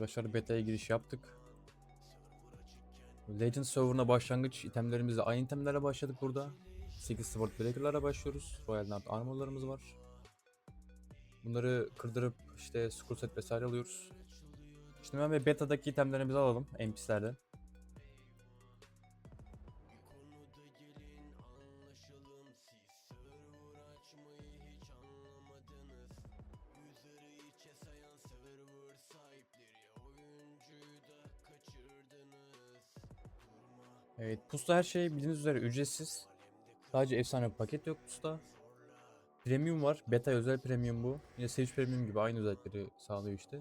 arkadaşlar beta'ya giriş yaptık. Legend server'ına başlangıç itemlerimizle aynı itemlerle başladık burada. 8 Sword Breaker'lara başlıyoruz. Royal Knight armorlarımız var. Bunları kırdırıp işte scroll set vesaire alıyoruz. Şimdi ve beta'daki itemlerimizi alalım NPC'lerde. Pusta her şey bildiğiniz üzere ücretsiz. Sadece efsane bir paket yok pusta. Premium var. Beta özel premium bu. Yine Sage Premium gibi aynı özellikleri sağlıyor işte.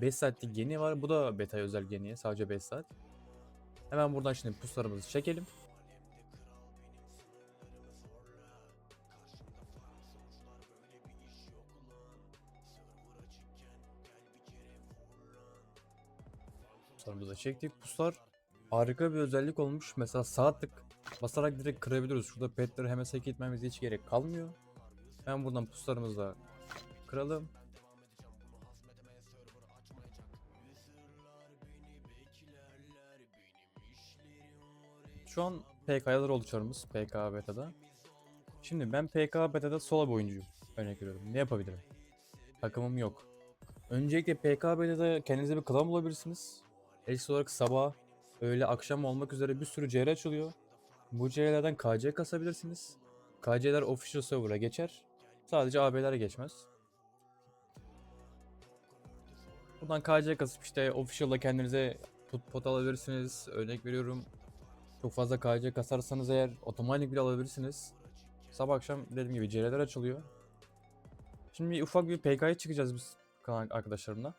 5 saatlik geni var. Bu da beta özel geniye. Sadece 5 saat. Hemen buradan şimdi puslarımızı çekelim. Puslarımızı da çektik. Puslar harika bir özellik olmuş. Mesela sağ tık basarak direkt kırabiliyoruz. Şurada petleri hemen sek etmemize hiç gerek kalmıyor. Hemen buradan puslarımızı da kıralım. Şu an PK'lar çarımız PK beta'da. Şimdi ben PK beta'da solo bir oyuncuyum. Örnek veriyorum. Ne yapabilirim? Takımım yok. Öncelikle PK beta'da kendinize bir klan bulabilirsiniz. Ekstra olarak sabah, öğle, akşam olmak üzere bir sürü CR açılıyor. Bu CR'lerden KC kasabilirsiniz. KC'ler official server'a geçer. Sadece AB'lere geçmez. Buradan KC kasıp işte official'da kendinize put pot alabilirsiniz. Örnek veriyorum. Çok fazla KC kasarsanız eğer otomatik bile alabilirsiniz. Sabah akşam dediğim gibi CR'ler açılıyor. Şimdi bir ufak bir PK'ya çıkacağız biz arkadaşlarımla.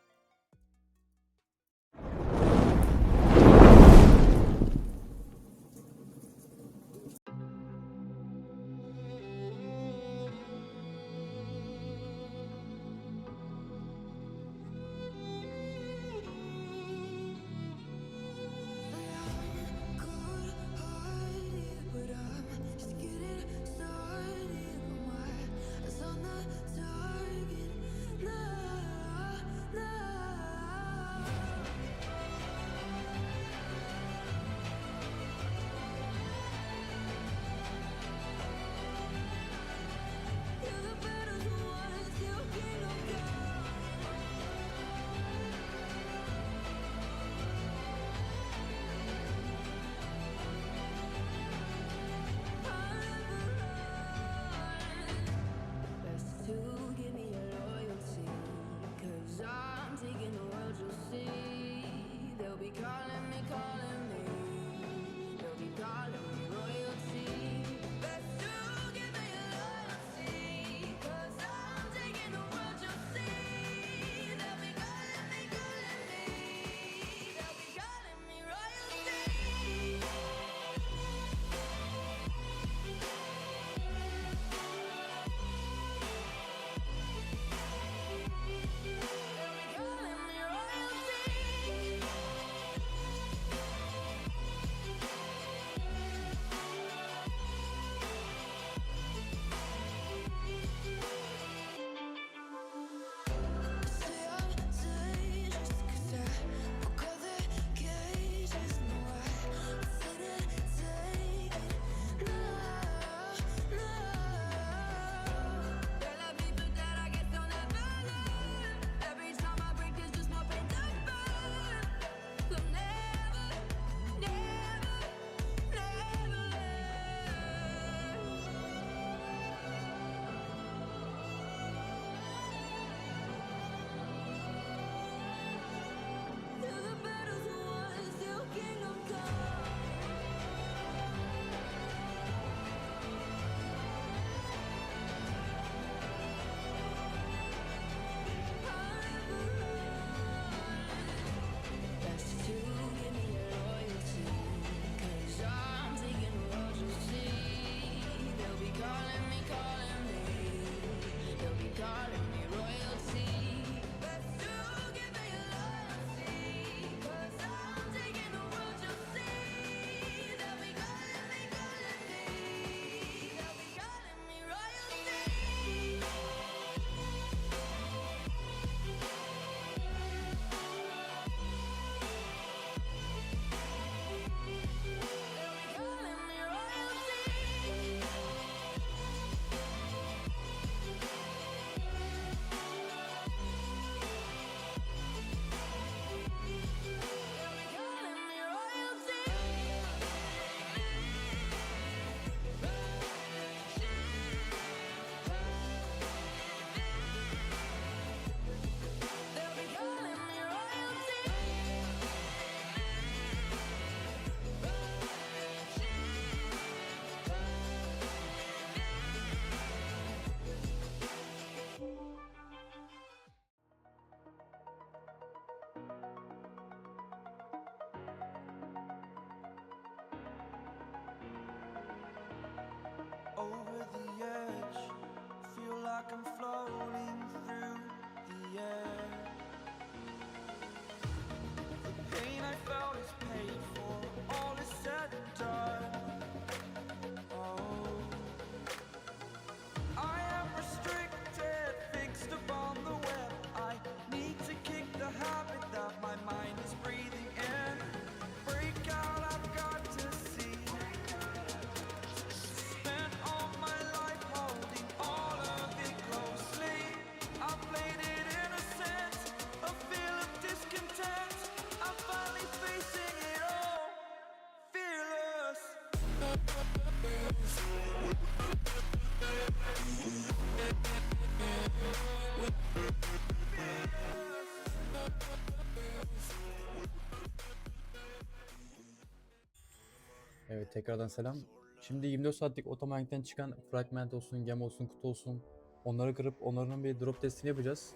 Evet tekrardan selam. Şimdi 24 saatlik otomatikten çıkan fragment olsun, gem olsun, kutu olsun. Onları kırıp onların bir drop testini yapacağız.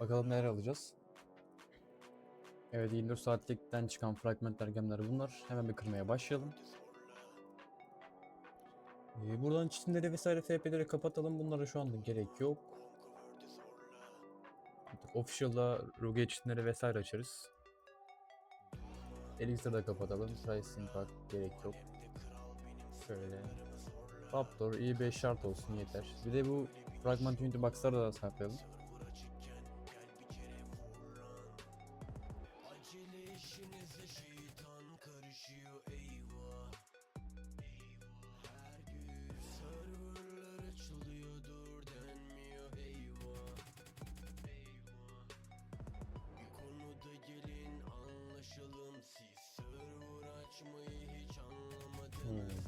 Bakalım neler alacağız. Evet 24 saatlikten çıkan fragmentler, gemler bunlar. Hemen bir kırmaya başlayalım. Ee, buradan çitimleri vesaire FP'leri kapatalım. Bunlara şu anda gerek yok. Official'da Rogue çitimleri vesaire açarız. Elixir'ı da kapatalım. Pricing bak gerek yok. Şöyle. Raptor iyi 5 şart olsun yeter. Bir de bu Fragment Unity Box'ları da saklayalım.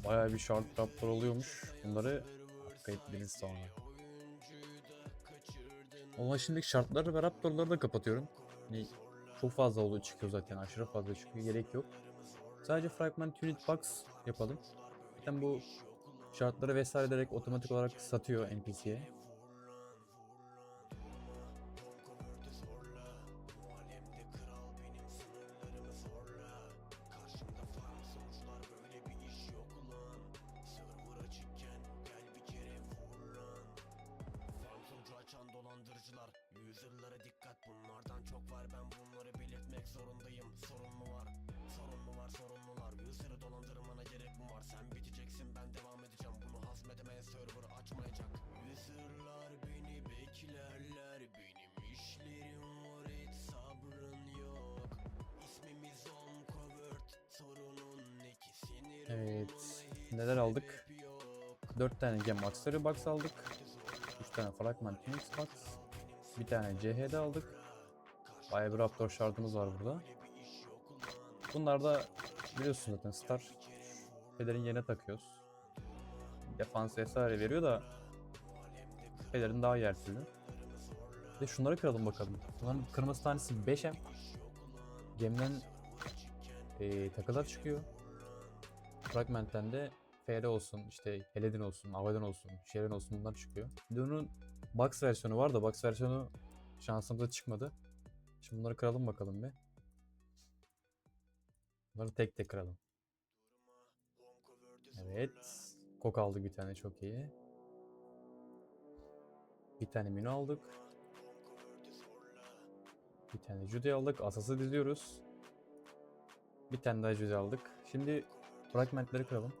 Bayağı bir şart Raptor oluyormuş. Bunları upgrade'leriz sonra. Ama şimdilik şartları ve Raptor'ları da kapatıyorum. Hani çok fazla olduğu çıkıyor zaten. Aşırı fazla çıkıyor. Gerek yok. Sadece Fragment Unit Box yapalım. Zaten bu şartları vesaire direkt otomatik olarak satıyor NPC'ye. Evet. Neler aldık? 4 tane Gem Accessory Box aldık. 3 tane Fragment Unix Box. Bir tane CHD aldık. Bayağı bir Raptor şartımız var burada. Bunlar da biliyorsun zaten Star. Pelerin yerine takıyoruz. Defans vesaire veriyor da Pelerin daha yersiz. Bir de şunları kıralım bakalım. Bunların kırmızı tanesi 5M. Gemden eee takılar çıkıyor. Fragment'ten de FR olsun, işte Heledin olsun, Avadan olsun, Sharon olsun bunlar çıkıyor. Onun Box versiyonu var da Box versiyonu şansımıza çıkmadı. Şimdi bunları kıralım bakalım bir. Bunları tek tek kıralım. Evet. Kok aldık bir tane çok iyi. Bir tane Mino aldık. Bir tane Judy aldık. Asası diziyoruz. Bir tane daha Judy aldık. Şimdi fragmentleri kıralım.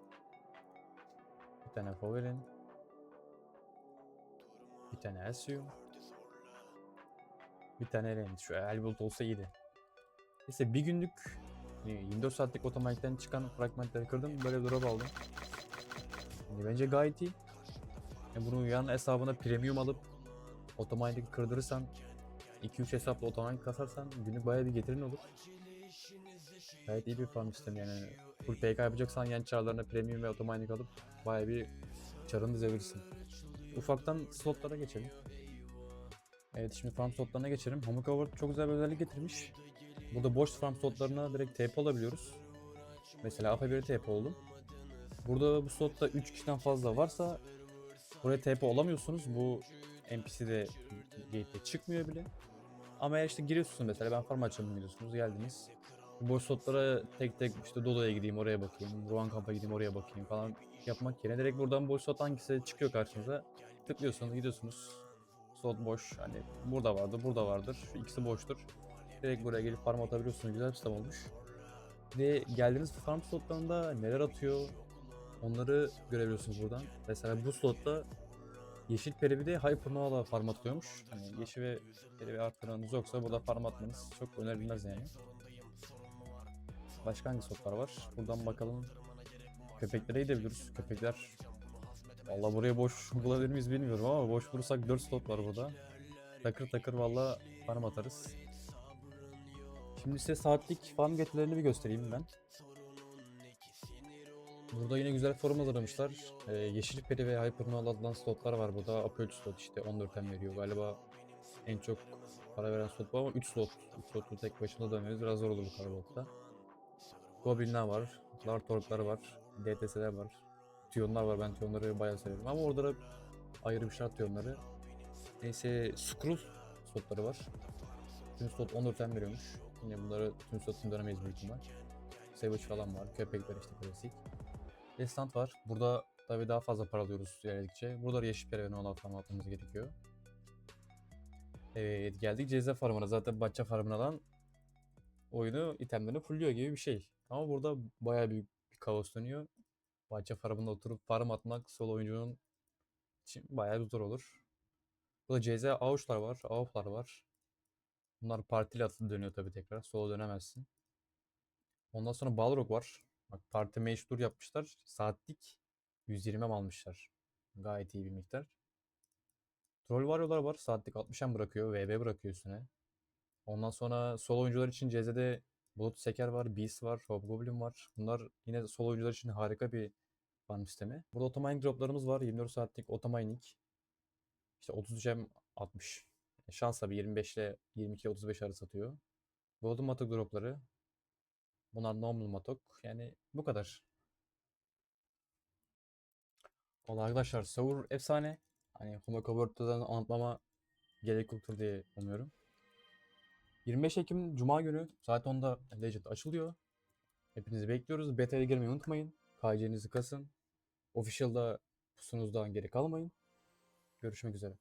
Bir tane Fowler'in. Bir tane Elsium. Bir tane Eren. Şu Elbolt olsa iyiydi. Neyse bir günlük e, 24 saatlik otomatikten çıkan fragmentleri kırdım. Böyle drop aldım. Yani bence gayet iyi. Yani bunu yan hesabına premium alıp otomatik kırdırırsan 2-3 hesapla otomatik kasarsan günlük bayağı bir getirin olur. Gayet iyi bir farm sistemi yani. Full PK yapacaksan yan çarlarına premium ve otomatik alıp bayağı bir çarını dizebilirsin. Ufaktan slotlara geçelim. Evet şimdi farm slotlarına geçelim. Homocover çok güzel bir özellik getirmiş. Burada boş farm slotlarına direkt TP alabiliyoruz. Mesela AP1'e TP oldum. Burada bu slotta 3 kişiden fazla varsa buraya TP olamıyorsunuz. Bu NPC'de gate'de çıkmıyor bile. Ama eğer işte giriyorsunuz mesela ben farm açalım gidiyorsunuz geldiniz. Boş slotlara tek tek işte Dodo'ya gideyim oraya bakayım, Ruan Kamp'a gideyim oraya bakayım falan yapmak yerine direkt buradan boş slot hangisi çıkıyor karşınıza tıklıyorsunuz gidiyorsunuz. Slot boş hani burada vardır burada vardır ikisi boştur. Direkt buraya gelip farm atabiliyorsunuz güzel sistem olmuş. De geldiğiniz farm slotlarında neler atıyor onları görebiliyorsunuz buradan. Mesela bu slotta Yeşil peri bir de Hypernova'la farm atıyormuş. Hani yeşil ve peri ve arttıranınız yoksa burada farm atmanız çok önerilmez yani. Başka hangi slotlar var? Buradan bakalım. Köpeklere gidebiliriz. Köpekler Valla buraya boş bulabilir miyiz bilmiyorum ama boş bulursak 4 slot var burada. Takır takır valla farm atarız. Şimdi size saatlik farm getirilerini bir göstereyim ben. Burada yine güzel forum hazırlamışlar. Ee, Yeşil Peri ve Hypernova adlanan slotlar var burada. Apple slot işte 14 em veriyor. Galiba en çok para veren slot bu ama 3 slot. 3 slotu tek başına dönmeniz biraz zor olur bu karabalıkta. Goblin'ler var. Lartork'lar var. DTS'ler var. Tiyonlar var. Ben tiyonları bayağı severim. Ama orada da ayrı bir şart tiyonları. Neyse Skrull slotları var. Tüm slot 14 tem veriyormuş. Yine bunları tüm slot için dönemeyiz büyük ihtimal. Savage falan var. Köpekler işte klasik. Destant var. Burada tabii daha fazla para alıyoruz ilerledikçe. Burada yeşil peri ve 16 falan atmamız gerekiyor. Evet geldik CZ farmına. Zaten Batça farmına alan oyunu itemlerini fulluyor gibi bir şey. Ama burada bayağı büyük bir kaos dönüyor. Batça farmında oturup farm atmak sol oyuncunun için bayağı bir zor olur. Burada CZ avuçlar var, avuflar var. Bunlar partili atılı dönüyor tabii tekrar. Sola dönemezsin. Ondan sonra Balrog var. Bak parti mage tour yapmışlar. Saatlik 120 mi almışlar. Gayet iyi bir miktar. Troll varyolar var. Saatlik 60'a bırakıyor. VB bırakıyor üstüne. Ondan sonra sol oyuncular için CZ'de Bulut Seker var, Beast var, Hobgoblin var. Bunlar yine sol oyuncular için harika bir farm sistemi. Burada otomining droplarımız var. 24 saatlik otomining. İşte 33 M 60. Şans tabi 25 ile 22 35 arası atıyor. Golden Matok dropları. Bunlar normal matok. Yani bu kadar. Valla arkadaşlar Savur efsane. Hani Homocovert'dan anlatmama gerek yoktur diye umuyorum. 25 Ekim Cuma günü saat 10'da Legend açılıyor. Hepinizi bekliyoruz. Beta'ya girmeyi unutmayın. KC'nizi kasın. Official'da pusunuzdan geri kalmayın. Görüşmek üzere.